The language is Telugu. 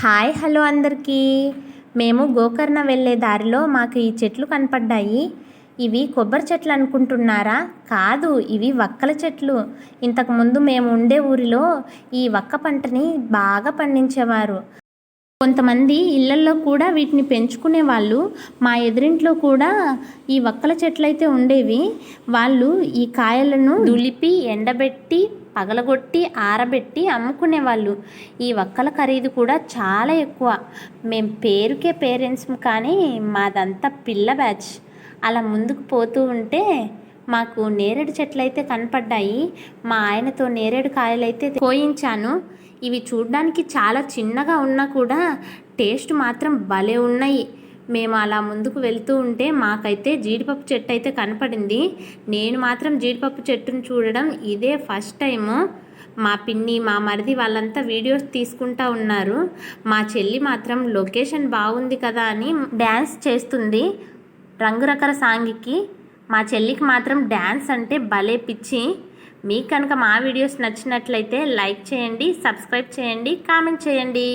హాయ్ హలో అందరికీ. మేము గోకర్ణ వెళ్ళే దారిలో మాకు ఈ చెట్లు కనపడ్డాయి. ఇవి కొబ్బరి చెట్లు అనుకుంటున్నారా? కాదు ఇవి వక్కల చెట్లు. ఇంతకుముందు మేము ఉండే ఊరిలో ఈ వక్క పంటని బాగా పండించేవారు. కొంతమంది ఇళ్ళల్లో కూడా వీటిని పెంచుకునే వాళ్ళు మా ఎదురింట్లో కూడా ఈ వక్కల చెట్లు అయితే ఉండేవి. వాళ్ళు ఈ కాయలను దులిపి ఎండబెట్టి పగలగొట్టి ఆరబెట్టి అమ్ముకునేవాళ్ళు. ఈ వక్కల ఖరీదు కూడా చాలా ఎక్కువ. మేము పేరుకే పేరెంట్స్ కానీ మాదంతా పిల్ల బ్యాచ్. అలా ముందుకు పోతూ ఉంటే మాకు నేరేడు చెట్లు అయితే కనపడ్డాయి. మా ఆయనతో నేరేడు కాయలైతే కోయించాను. ఇవి చూడడానికి చాలా చిన్నగా ఉన్నా కూడా టేస్ట్ మాత్రం భలే ఉన్నాయి. మేము అలా ముందుకు వెళ్తూ ఉంటే మాకైతే జీడిపప్పు చెట్టు అయితే కనపడింది. నేను మాత్రం జీడిపప్పు చెట్టును చూడడం ఇదే ఫస్ట్ టైము. మా పిన్ని మా మరిది వాళ్ళంతా వీడియోస్ తీసుకుంటా ఉన్నారు. మా చెల్లి మాత్రం లొకేషన్ బాగుంది కదా అని డ్యాన్స్ చేస్తుంది రంగురకర సాంగికి. మా చెల్లికి మాత్రం డ్యాన్స్ అంటే భలే పిచ్చి. మీకు కనుక మా వీడియోస్ నచ్చినట్లయితే లైక్ చేయండి సబ్స్క్రైబ్ చేయండి కామెంట్ చేయండి.